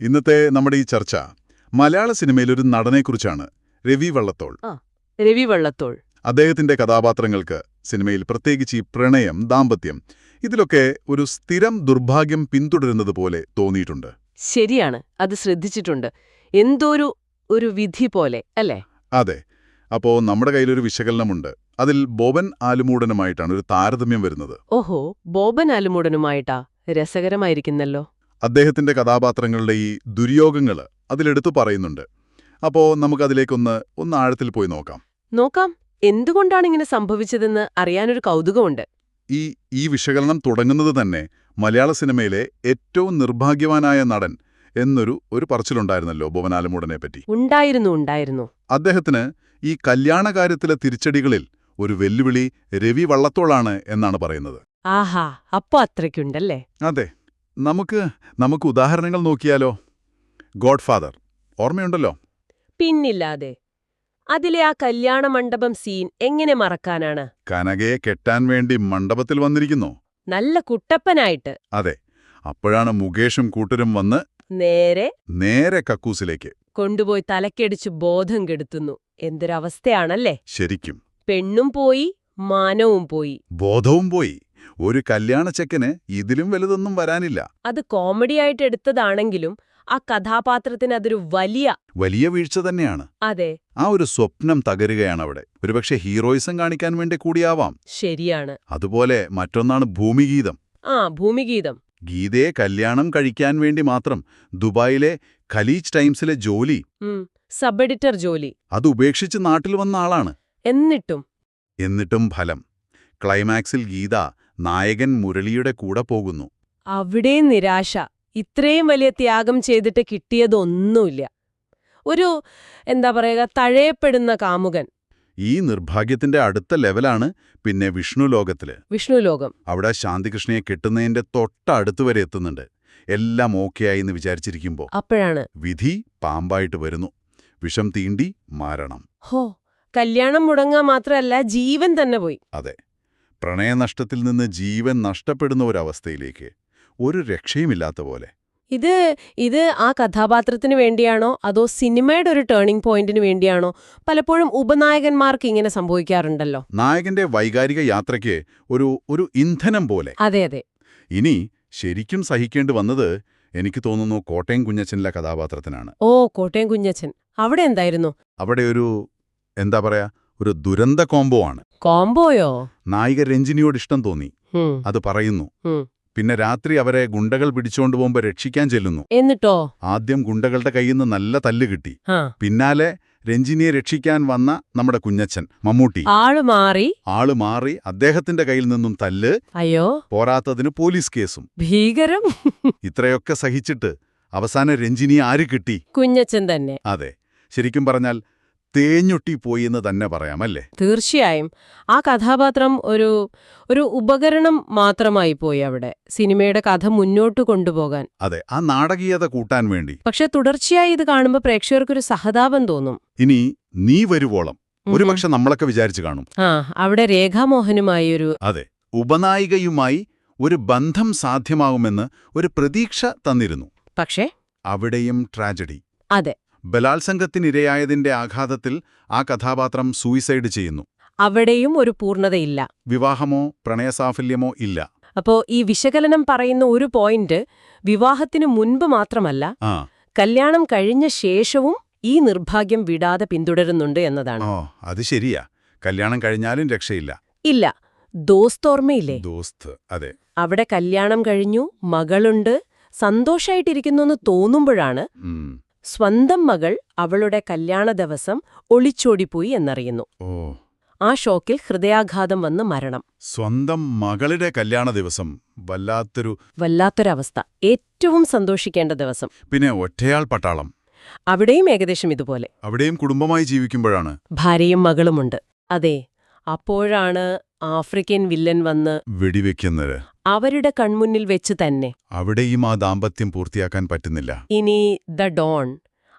ഇന്നത്തെ നമ്മുടെ ഈ ചർച്ച മലയാള സിനിമയിൽ ഒരു നടനെക്കുറിച്ചാണ് രവി വള്ളത്തോൾ. രവി വള്ളത്തോൾ. അദ്ദേഹത്തിന്റെ കഥാപാത്രങ്ങൾക്ക് സിനിമയിൽ പ്രത്യേകിച്ച് ഈ പ്രണയം ദാമ്പത്യം ഇതിലൊക്കെ ഒരു സ്ഥിരം ദുർഭാഗ്യം പിന്തുടരുന്നത് പോലെ തോന്നിയിട്ടുണ്ട്. ശരിയാണ് അത് ശ്രദ്ധിച്ചിട്ടുണ്ട്. എന്തോരു ഒരു വിധി പോലെ അല്ലേ? അതെ അപ്പോ നമ്മുടെ കയ്യിലൊരു വിശകലനമുണ്ട്. അതിൽ ബോബൻ ആലുമൂടനുമായിട്ടാണ് ഒരു താരതമ്യം വരുന്നത്. ഓഹോ ബോബൻ ആലുമൂടനുമായിട്ടാ? രസകരമായിരിക്കുന്നല്ലോ. അദ്ദേഹത്തിന്റെ കഥാപാത്രങ്ങളുടെ ഈ ദുര്യോഗങ്ങൾ അതിലെടുത്തു പറയുന്നുണ്ട്. അപ്പോ നമുക്കതിലേക്കൊന്ന് ഒന്ന് ആഴത്തിൽ പോയി നോക്കാം. നോക്കാം. എന്തുകൊണ്ടാണ് ഇങ്ങനെ സംഭവിച്ചതെന്ന് അറിയാനൊരു കൗതുകമുണ്ട്. ഈ ഈ വിശകലനം തുടങ്ങുന്നത് തന്നെ മലയാള സിനിമയിലെ ഏറ്റവും നിർഭാഗ്യവാനായ നടൻ എന്നൊരു ഒരു പറച്ചിലുണ്ടായിരുന്നല്ലോ ഭുവനാലമൂടനെ പറ്റി. ഉണ്ടായിരുന്നു ഉണ്ടായിരുന്നു. അദ്ദേഹത്തിന് ഈ കല്യാണകാര്യത്തിലെ തിരിച്ചടികളിൽ ഒരു വെല്ലുവിളി രവി വള്ളത്തോളാണ് എന്നാണ് പറയുന്നത്. ആഹാ അപ്പോ അത്രയ്ക്കുണ്ടല്ലേ? അതെ. നമുക്ക് നമുക്ക് ഉദാഹരണങ്ങൾ നോക്കിയാലോ? ഗോഡ്ഫാദർ ഓർമ്മയുണ്ടല്ലോ? പിന്നില്ലാതെ. അതിലെ ആ കല്യാണ മണ്ഡപം സീൻ എങ്ങനെ മറക്കാനാണ്? കനകയെ കെട്ടാൻ വേണ്ടി മണ്ഡപത്തിൽ വന്നിരിക്കുന്നു. നല്ല കുട്ടപ്പനായിട്ട്. അതെ അപ്പോഴാണ് മുകേഷും കൂട്ടരും വന്ന് നേരെ നേരെ കക്കൂസിലേക്ക്. കൊണ്ടുപോയി തലക്കടിച്ചു ബോധം കെടുത്തുന്നു. എന്തൊരവസ്ഥയാണല്ലേ? ശരിക്കും. പെണ്ണും പോയി മാനവും പോയി. ബോധവും പോയി. ഒരു കല്യാണച്ചെക്കന് ഇതിലും വലുതൊന്നും വരാനില്ല. അത് കോമഡി ആയിട്ട് എടുത്തതാണെങ്കിലും ആ കഥാപാത്രത്തിന് അതൊരു വലിയ വലിയ വീഴ്ച തന്നെയാണ്. അതെ. ആ ഒരു സ്വപ്നം തകരുകയാണ് അവിടെ ഒരുപക്ഷെ ഹീറോയിസം കാണിക്കാൻ വേണ്ടി കൂടിയാവാം. ശരിയാണ്. അതുപോലെ മറ്റൊന്നാണ് ഭൂമിഗീതം. ആ ഭൂമിഗീതം. ഗീതയെ കല്യാണം കഴിക്കാൻ വേണ്ടി മാത്രം ദുബായിലെ ഖലീജ് ടൈംസിലെ ജോലി. സബ് എഡിറ്റർ ജോലി. അത് ഉപേക്ഷിച്ച് നാട്ടിൽ വന്ന ആളാണ്. എന്നിട്ടും. എന്നിട്ടും ഫലം. ക്ലൈമാക്സിൽ ഗീത നായകൻ മുരളിയുടെ കൂടെ പോകുന്നു. അവിടെ നിരാശ. ഇത്രയും വലിയ ത്യാഗം ചെയ്തിട്ട് കിട്ടിയതൊന്നുമില്ല. ഒരു എന്താ പറയുക തഴയപ്പെടുന്ന കാമുകൻ. ഈ നിർഭാഗ്യത്തിന്റെ അടുത്ത ലെവലാണ് പിന്നെ വിഷ്ണു ലോകത്തിൽ. വിഷ്ണു ലോകം. അവിടെ ശാന്തികൃഷ്ണയെ കെട്ടുന്നതിന്റെ തൊട്ടടുത്ത് വരെ എത്തുന്നുണ്ട്. എല്ലാം ഓക്കെയായി എന്ന് വിചാരിച്ചിരിക്കുമ്പോ അപ്പോഴാണ്. വിധി പാമ്പായിട്ട് വരുന്നു. വിഷം തീണ്ടി മാരണം ഹോ കല്യാണം മുടങ്ങാൻ മാത്രമല്ല ജീവൻ തന്നെ പോയി. അതെ. പ്രണയനഷ്ടത്തിൽ നിന്ന് ജീവൻ നഷ്ടപ്പെടുന്ന ഒരവസ്ഥയിലേക്ക് ഒരു രക്ഷയുമില്ലാത്ത പോലെ. ഇത് ഇത് ആ കഥാപാത്രത്തിന് വേണ്ടിയാണോ? അതോ സിനിമയുടെ ഒരു ടേണിംഗ് പോയിന്റിന് വേണ്ടിയാണോ? പലപ്പോഴും ഉപനായകന്മാർക്ക് ഇങ്ങനെ സംഭവിക്കാറുണ്ടല്ലോ. നായകന്റെ വൈകാരിക യാത്രയ്ക്ക് ഒരു ഒരു ഇന്ധനം പോലെ. അതെ അതെ. ഇനി ശരിക്കും സഹിക്കേണ്ടി വന്നത് എനിക്ക് തോന്നുന്നു കോട്ടയം കുഞ്ഞച്ചനിലെ കഥാപാത്രത്തിനാണ്. ഓ കോട്ടയം കുഞ്ഞച്ചൻ അവിടെ എന്തായിരുന്നു? അവിടെ ഒരു എന്താ പറയാ ഒരു ദുരന്ത കോംബോ ആണ്. കോംബോയോ? നായിക രഞ്ജിനിയോട് ഇഷ്ടം തോന്നി. അത് പറയുന്നു. പിന്നെ രാത്രി അവരെ ഗുണ്ടകൾ പിടിച്ചോണ്ട് പോകുമ്പോ രക്ഷിക്കാൻ ചെല്ലുന്നു. എന്നിട്ടോ? ആദ്യം ഗുണ്ടകളുടെ കയ്യിൽ നിന്ന് നല്ല തല്ല് കിട്ടി. പിന്നാലെ രഞ്ജിനിയെ രക്ഷിക്കാൻ വന്ന നമ്മുടെ കുഞ്ഞച്ചൻ മമ്മൂട്ടി. ആൾ മാറി. ആൾ മാറി അദ്ദേഹത്തിന്റെ കയ്യിൽ നിന്നും തല്ല്. അയ്യോ. പോരാത്തതിന് പോലീസ് കേസും. ഭീകരം. ഇത്രയൊക്കെ സഹിച്ചിട്ട് അവസാനം രഞ്ജിനിയെ ആര് കിട്ടി? കുഞ്ഞച്ചൻ തന്നെ. അതെ. ശരിക്കും പറഞ്ഞാൽ തേഞ്ഞൊട്ടിപ്പോയി എന്ന് തന്നെ പറയാമല്ലേ? തീർച്ചയായും. ആ കഥാപാത്രം ഒരു ഒരു ഉപകരണം മാത്രമായി പോയി അവിടെ. സിനിമയുടെ കഥ മുന്നോട്ട് കൊണ്ടുപോകാൻ. അതെ ആ നാടകീയത കൂട്ടാൻ വേണ്ടി. പക്ഷെ തുടർച്ചയായി ഇത് കാണുമ്പോൾ പ്രേക്ഷകർക്കൊരു സഹതാപം തോന്നും. ഇനി നീ വരുവോളം. ഒരുപക്ഷെ നമ്മളൊക്കെ വിചാരിച്ചു കാണും. ആ അവിടെ രേഖാമോഹനുമായി ഒരു അതെ ഉപനായികയുമായി ഒരു ബന്ധം സാധ്യമാകുമെന്ന് ഒരു പ്രതീക്ഷ തന്നിരുന്നു. പക്ഷേ അവിടെയും ട്രാജഡി. അതെ. ബലാത്സംഗത്തിനിരയായതിന്റെ ആഘാതത്തിൽ ആ കഥാപാത്രം സൂയിസൈഡ് ചെയ്യുന്നു. അവിടെയും ഒരു പൂർണതയില്ല. വിവാഹമോ പ്രണയസാഫല്യമോ ഇല്ല. അപ്പോ ഈ വിശകലനം പറയുന്ന ഒരു പോയിന്റ് വിവാഹത്തിനു മുൻപ് മാത്രമല്ല കല്യാണം കഴിഞ്ഞ ശേഷവും ഈ നിർഭാഗ്യം വിടാതെ പിന്തുടരുന്നുണ്ട് എന്നതാണ്. ഓ അത് ശരിയാ. കല്യാണം കഴിഞ്ഞാലും രക്ഷയില്ല. ഇല്ല. ദോസ്തോർമ്മയില്ലേ? ദോസ്ത് അതെ. അവിടെ കല്യാണം കഴിഞ്ഞു മകളുണ്ട് സന്തോഷായിട്ടിരിക്കുന്നെന്ന് തോന്നുമ്പോഴാണ് ഉം. സ്വന്തം മകൾ അവളുടെ കല്യാണ ദിവസം ഒളിച്ചോടിപ്പോയി എന്നറിയുന്നു. ആ ഷോക്കിൽ ഹൃദയാഘാതം വന്ന് മരണം. സ്വന്തം മകളുടെ കല്യാണ ദിവസം വല്ലാത്തൊരു വല്ലാത്തൊരവസ്ഥ. ഏറ്റവും സന്തോഷിക്കേണ്ട ദിവസം. പിന്നെ ഒറ്റയാൾ പട്ടാളം. അവിടെയും ഏകദേശം ഇതുപോലെ. അവിടെയും കുടുംബമായി ജീവിക്കുമ്പോഴാണ്. ഭാര്യയും മകളുമുണ്ട്. അതെ അപ്പോഴാണ് ആഫ്രിക്കൻ വില്ലൻ വന്ന് വെടിവെക്കുന്നത്. അവരുടെ കൺമുന്നിൽ വെച്ച് തന്നെ. അവിടെയും ആ ദാമ്പത്യം പൂർത്തിയാക്കാൻ പറ്റുന്നില്ല. ഇനി ദ ഡോൺ.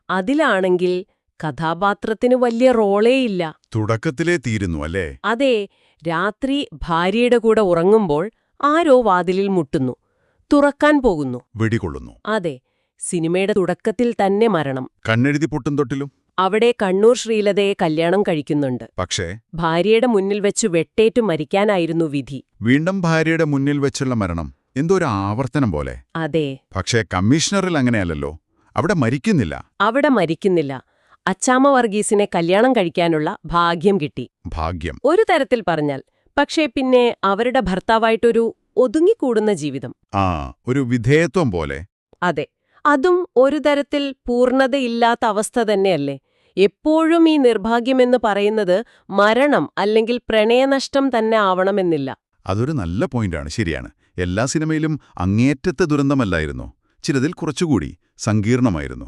അതിലാണെങ്കിൽ കഥാപാത്രത്തിന് വലിയ റോളേയില്ല തുടക്കത്തിലേ തീരുന്നു അല്ലേ? അതെ രാത്രി ഭാര്യയുടെ കൂടെ ഉറങ്ങുമ്പോൾ ആരോ വാതിലിൽ മുട്ടുന്നു. തുറക്കാൻ പോകുന്നു. വെടികൊള്ളുന്നു. അതെ സിനിമയുടെ തുടക്കത്തിൽ തന്നെ മരണം. കണ്ണെഴുതി പൊട്ടും തൊട്ടിലും? അവിടെ കണ്ണൂർ ശ്രീലതയെ കല്യാണം കഴിക്കുന്നുണ്ട്. പക്ഷേ? ഭാര്യയുടെ മുന്നിൽ വെച്ച് വെട്ടേറ്റു മരിക്കാനായിരുന്നു വിധി. വീണ്ടും ഭാര്യയുടെ മുന്നിൽ വെച്ചുള്ള മരണം. എന്തോ ഒരു ആവർത്തനം പോലെ. അതെ. പക്ഷേ കമ്മീഷണറിൽ അങ്ങനെയല്ലല്ലോ. അവിടെ മരിക്കുന്നില്ല. അവിടെ മരിക്കുന്നില്ല. അച്ചാമ വർഗീസിനെ കല്യാണം കഴിക്കാനുള്ള ഭാഗ്യം കിട്ടി. ഭാഗ്യം. ഒരു തരത്തിൽ പറഞ്ഞാൽ പക്ഷേ പിന്നെ അവരുടെ ഭർത്താവായിട്ടൊരു ഒതുങ്ങിക്കൂടുന്ന ജീവിതം. ആ ഒരു വിധേയത്വം പോലെ. അതെ അതും ഒരു തരത്തിൽ പൂർണതയില്ലാത്ത അവസ്ഥ തന്നെയല്ലേ. എപ്പോഴും ഈ നിർഭാഗ്യമെന്ന് പറയുന്നത് മരണം അല്ലെങ്കിൽ പ്രണയനഷ്ടം തന്നെ ആവണമെന്നില്ല. അതൊരു നല്ല പോയിന്റാണ് ശരിയാണ്. എല്ലാ സിനിമയിലും അങ്ങേറ്റത്തെ ദുരന്തമല്ലായിരുന്നു? ചിലതിൽ കുറച്ചുകൂടി സങ്കീർണമായിരുന്നു.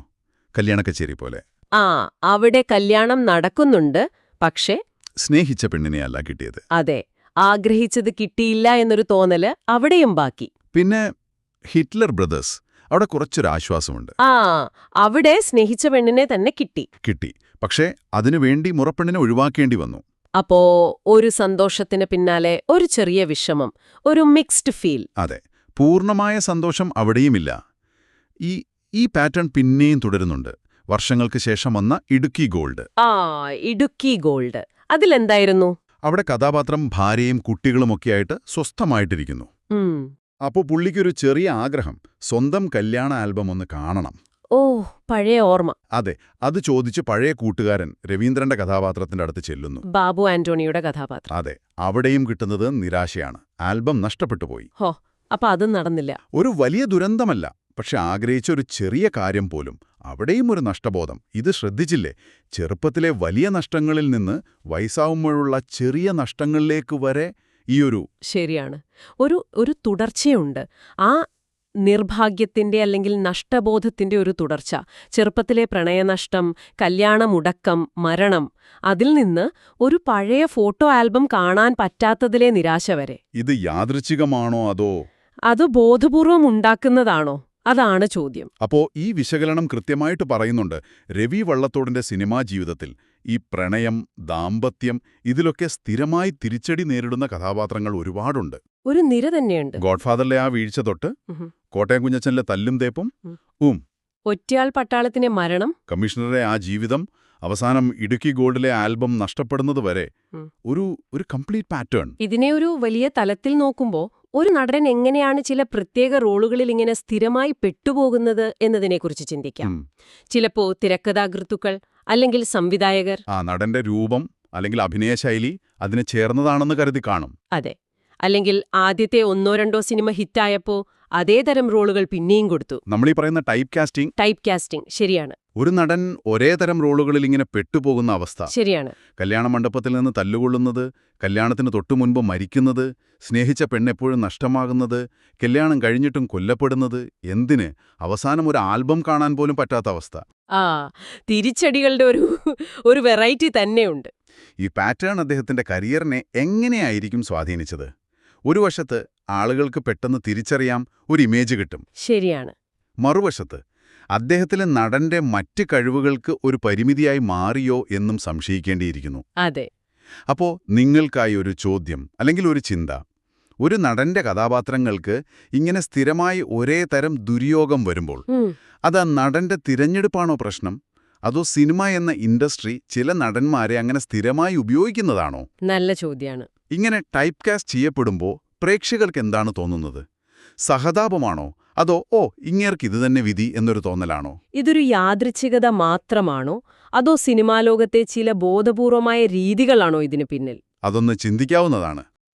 കല്യാണക്കച്ചേരി പോലെ. ആ അവിടെ കല്യാണം നടക്കുന്നുണ്ട് പക്ഷേ സ്നേഹിച്ച പെണ്ണിനെയല്ല കിട്ടിയത്. അതെ ആഗ്രഹിച്ചത് കിട്ടിയില്ല എന്നൊരു തോന്നൽ അവിടെയും ബാക്കി. പിന്നെ ഹിറ്റ്ലർ ബ്രദേഴ്സ് അവിടെ കുറച്ചൊരു ആശ്വാസമുണ്ട് ആ അവിടെ സ്നേഹിച്ച പെണ്ണിനെ തന്നെ കിട്ടി. കിട്ടി. പക്ഷേ അതിനുവേണ്ടി മുറപ്പെണ്ണിനെ ഒഴിവാക്കേണ്ടി വന്നു. അപ്പോ ഒരു സന്തോഷത്തിന് പിന്നാലെ ഒരു ചെറിയ വിഷമം ഒരു മിക്സ്ഡ് ഫീൽ അതെ പൂർണമായ സന്തോഷം അവിടെയുമില്ല. ഈ ഈ പാറ്റേൺ പിന്നെയും തുടരുന്നുണ്ട്. വർഷങ്ങൾക്ക് ശേഷം വന്ന ഇടുക്കി ഗോൾഡ്. ആ ഇടുക്കി ഗോൾഡ്. അതിലെന്തായിരുന്നു? അവിടെ കഥാപാത്രം ഭാര്യയും കുട്ടികളുമൊക്കെയായിട്ട് സ്വസ്ഥമായിട്ടിരിക്കുന്നു. അപ്പോ അപ്പോൾ പുള്ളിക്കൊരു ചെറിയ ആഗ്രഹം. സ്വന്തം കല്യാണ ആൽബം ഒന്ന് കാണണം. ഓ പഴയ ഓർമ്മ. അതെ അത് ചോദിച്ച് പഴയ കൂട്ടുകാരൻ രവീന്ദ്രന്റെ കഥാപാത്രത്തിന്റെ അടുത്ത് ചെല്ലുന്നു. ബാബു ആന്റോണിയുടെ കഥാപാത്രം. അതെ അവിടെയും കിട്ടുന്നത് നിരാശയാണ്. ആൽബം നഷ്ടപ്പെട്ടുപോയി. ഹോ അപ്പൊ അതും നടന്നില്ല. ഒരു വലിയ ദുരന്തമല്ല. പക്ഷെ ആഗ്രഹിച്ച ഒരു ചെറിയ കാര്യം പോലും അവിടെയും ഒരു നഷ്ടബോധം. ഇത് ശ്രദ്ധിച്ചില്ലേ? ചെറുപ്പത്തിലെ വലിയ നഷ്ടങ്ങളിൽ നിന്ന് വയസ്സാവുമ്പോഴുള്ള ചെറിയ നഷ്ടങ്ങളിലേക്ക് വരെ ഈയൊരു ശരിയാണ്. ഒരു ഒരു തുടർച്ചയുണ്ട്. ആ നിർഭാഗ്യത്തിന്റെ അല്ലെങ്കിൽ നഷ്ടബോധത്തിന്റെ ഒരു തുടർച്ച. ചെറുപ്പത്തിലെ പ്രണയനഷ്ടം കല്യാണമുടക്കം മരണം അതിൽ നിന്ന് ഒരു പഴയ ഫോട്ടോ ആൽബം കാണാൻ പറ്റാത്തതിലെ നിരാശ വരെ. ഇത് യാദൃച്ഛികമാണോ അതോ അത് ബോധപൂർവം ഉണ്ടാക്കുന്നതാണോ? അതാണ് ചോദ്യം. അപ്പോ ഈ വിശകലനം കൃത്യമായിട്ട് പറയുന്നുണ്ട് രവി വള്ളത്തോടിന്റെ സിനിമാ ജീവിതത്തിൽ ഈ പ്രണയം ദാമ്പത്യം ഇതിലൊക്കെ സ്ഥിരമായി തിരിച്ചടി നേരിടുന്ന കഥാപാത്രങ്ങൾ ഒരുപാടുണ്ട്. ഒരു നിര തന്നെയുണ്ട്. ഗോഡ്ഫാദറിലെ ആ വീഴ്ച തൊട്ട്. കോട്ടയം കുഞ്ഞച്ചനിലെ തല്ലും തേപ്പും ഉം. ഉം. ഒറ്റയാൾ പട്ടാളത്തിന്റെ മരണം. കമ്മീഷണറുടെ ആ ജീവിതം അവസാനം ഇടുക്കി ഗോൾഡിലെ ആൽബം നഷ്ടപ്പെടുന്നത് വരെ ഒരു ഒരു കംപ്ലീറ്റ് പാറ്റേൺ. ഇതിനെ ഒരു വലിയ തലത്തിൽ നോക്കുമ്പോൾ ഒരു നടൻ എങ്ങനെയാണ് ചില പ്രത്യേക റോളുകളിൽ ഇങ്ങനെ സ്ഥിരമായി പെട്ടുപോകുന്നത് എന്നതിനെക്കുറിച്ച് ചിന്തിക്കാം. ചിലപ്പോ തിരക്കഥാകൃത്തുക്കൾ അല്ലെങ്കിൽ സംവിധായകർ. ആ നടന്റെ രൂപം അല്ലെങ്കിൽ അഭിനയശൈലി അതിന് ചേർന്നതാണെന്ന് കരുതി കാണും. അതെ. അല്ലെങ്കിൽ ആദ്യത്തെ ഒന്നോ രണ്ടോ സിനിമ ഹിറ്റായപ്പോ അതേ തരം റോളുകൾ പിന്നെയും കൊടുത്തു. നമ്മളീ പറയുന്ന ടൈപ്പ് കാസ്റ്റിംഗ് ടൈപ്പ് കാസ്റ്റിംഗ് ശരിയാണ്. ഒരു നടൻ ഒരേ തരം റോളുകളിൽ ഇങ്ങനെ പെട്ടുപോകുന്ന അവസ്ഥ. ശരിയാണ്. കല്യാണ മണ്ഡപത്തിൽ നിന്ന് തല്ലുകൊള്ളുന്നത് കല്യാണത്തിന് തൊട്ടു മുൻപ് മരിക്കുന്നത് സ്നേഹിച്ച പെണ്ണെപ്പോഴും നഷ്ടമാകുന്നത് കല്യാണം കഴിഞ്ഞിട്ടും കൊല്ലപ്പെടുന്നത് എന്തിന്? അവസാനം ഒരു ആൽബം കാണാൻ പോലും പറ്റാത്ത അവസ്ഥ. ആ തിരിച്ചടികളുടെ ഒരു ഒരു വെറൈറ്റി തന്നെയുണ്ട്. ഈ പാറ്റേൺ അദ്ദേഹത്തിന്റെ കരിയറിനെ എങ്ങനെയായിരിക്കും സ്വാധീനിച്ചത്? ഒരു വശത്ത് ആളുകൾക്ക് പെട്ടെന്ന് തിരിച്ചറിയാം ഒരു ഇമേജ് കിട്ടും. ശരിയാണ്. മറുവശത്ത് അദ്ദേഹത്തിലെ നടന്റെ മറ്റ് കഴിവുകൾക്ക് ഒരു പരിമിതിയായി മാറിയോ എന്നും സംശയിക്കേണ്ടിയിരിക്കുന്നു. അതെ. അപ്പോ നിങ്ങൾക്കായി ഒരു ചോദ്യം അല്ലെങ്കിൽ ഒരു ചിന്ത. ഒരു നടന്റെ കഥാപാത്രങ്ങൾക്ക് ഇങ്ങനെ സ്ഥിരമായി ഒരേ തരം ദുര്യോഗം വരുമ്പോൾ അത് ആ നടന്റെ തിരഞ്ഞെടുപ്പാണോ പ്രശ്നം? അതോ സിനിമ എന്ന ഇൻഡസ്ട്രി ചില നടന്മാരെ അങ്ങനെ സ്ഥിരമായി ഉപയോഗിക്കുന്നതാണോ? നല്ല ചോദ്യമാണ് ഇങ്ങനെ ടൈപ്പ് കാസ്റ്റ് ചെയ്യപ്പെടുമ്പോൾ പ്രേക്ഷകർക്ക് എന്താണ് തോന്നുന്നത്? സഹതാപമാണോ? അതോ ഓ ഇങ്ങേർക്ക് ഇത് തന്നെ വിധി എന്നൊരു തോന്നലാണോ? ഇതൊരു യാദൃച്ഛികത മാത്രമാണോ? അതോ സിനിമാലോകത്തെ ചില ബോധപൂർവമായ രീതികളാണോ ഇതിന് പിന്നിൽ? അതൊന്ന് ചിന്തിക്കാവുന്നതാണ്.